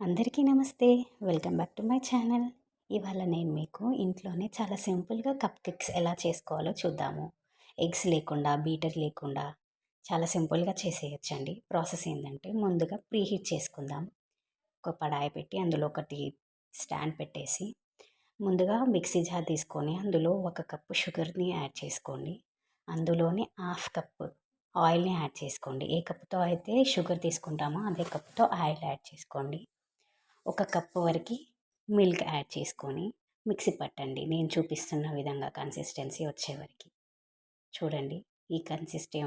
అందరికీ నమస్తే. Welcome back to my channel. ఇవాళ నేను మీకు ఇంట్లోనే చాలా సింపుల్గా కప్ కేక్స్ ఎలా చేసుకోవాలో చూద్దాము. ఎగ్స్ లేకుండా బీటర్ లేకుండా చాలా సింపుల్గా చేసేయచ్చండి. ప్రాసెస్ ఏంటంటే ముందుగా ప్రీహీట్ చేసుకుందాం. ఒక పడాయి పెట్టి అందులో ఒకటి స్టాండ్ పెట్టేసి ముందుగా మిక్సీ జార్ తీసుకొని అందులో ఒక కప్పు షుగర్ని యాడ్ చేసుకోండి. అందులోనే హాఫ్ కప్పు ఆయిల్ని యాడ్ చేసుకోండి. ఏ కప్పుతో అయితే షుగర్ తీసుకుంటామో అదే కప్పుతో ఆయిల్ యాడ్ చేసుకోండి. ఒక కప్పు వరకు మిల్క్ యాడ్ చేసుకొని మిక్సీ పట్టండి. నేను చూపిస్తున్న విధంగా కన్సిస్టెన్సీ వచ్చేవరకు చూడండి ఈ కన్సిస్టే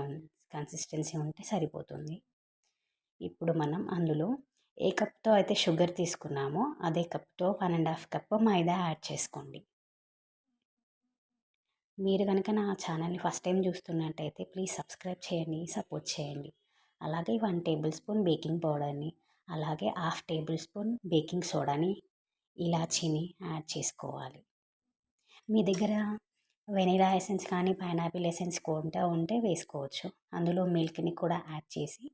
కన్సిస్టెన్సీ ఉంటే సరిపోతుంది. ఇప్పుడు మనం అందులో ఏ కప్తో అయితే షుగర్ తీసుకున్నామో అదే కప్తో one and half cup maida add చేసుకోండి. మీరు కనుక నా ఛానల్ని ఫస్ట్ టైం చూస్తున్నట్టయితే ప్లీజ్ సబ్స్క్రైబ్ చేయండి సపోర్ట్ చేయండి. అలాగే వన్ టేబుల్ స్పూన్ బేకింగ్ పౌడర్ని అలాగే హాఫ్ టేబుల్ స్పూన్ బేకింగ్ సోడాని ఇలాచీని యాడ్ చేసుకోవాలి. మీ దగ్గర వెనీలా ఎసెన్స్ కానీ పైనాపిల్ ఎసెన్స్ కొంటా ఉంటే వేసుకోవచ్చు. అందులో మిల్క్ని కూడా యాడ్ చేసి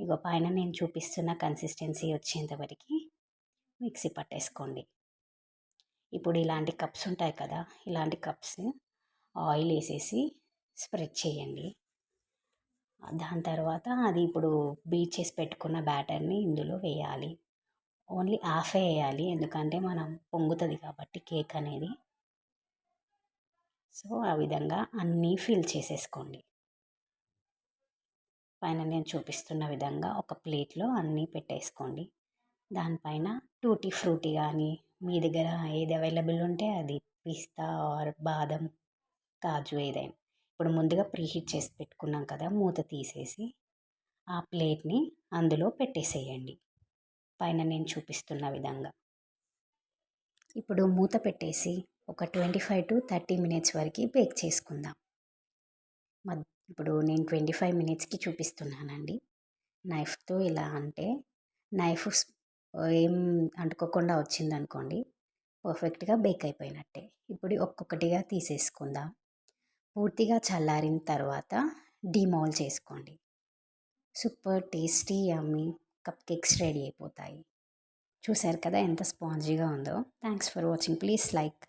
ఇగో పైన నేను చూపిస్తున్న కన్సిస్టెన్సీ వచ్చేంతవరకు మిక్సీ పట్టేసుకోండి. ఇప్పుడు ఇలాంటి కప్స్ ఉంటాయి కదా ఇలాంటి కప్స్ ఆయిల్ వేసేసి స్ప్రెడ్ చేయండి. దాని తర్వాత అది ఇప్పుడు బీట్ చేసి పెట్టుకున్న బ్యాటర్ని ఇందులో వేయాలి. ఓన్లీ హాఫే వేయాలి. ఎందుకంటే మనం పొంగుతుంది కాబట్టి కేక్ అనేది. సో ఆ విధంగా అన్నీ ఫిల్ చేసేసుకోండి. పైన నేను చూపిస్తున్న విధంగా ఒక ప్లేట్లో అన్నీ పెట్టేసుకోండి. దానిపైన టూటీ ఫ్రూటీ కానీ మీ దగ్గర ఏది అవైలబుల్ ఉంటే అది పిస్తా ఆర్ బాదం కాజు ఏదైనా. ఇప్పుడు ముందుగా ప్రీహీట్ చేసి పెట్టుకున్నాం కదా మూత తీసేసి ఆ ప్లేట్ని అందులో పెట్టేసేయండి. పైన నేను చూపిస్తున్న విధంగా. ఇప్పుడు మూత పెట్టేసి ఒక twenty five to thirty minutes వరకు బేక్ చేసుకుందాం. ఇప్పుడు నేను ట్వంటీ ఫైవ్ మినిట్స్కి చూపిస్తున్నానండి. నైఫ్తో ఇలా అంటే నైఫ్ ఏం అంటుకోకుండా వచ్చిందనుకోండి పర్ఫెక్ట్గా బేక్ అయిపోయినట్టే. ఇప్పుడు ఒక్కొక్కటిగా తీసేసుకుందాం. పూర్తిగా చల్లారిన తర్వాత డిమాల్ చేసుకోండి. Super tasty yummy cup cakes ready అయిపోతాయి. చూసారు కదా ఎంత స్పాంజీగా ఉందో. Thanks for watching. Please like.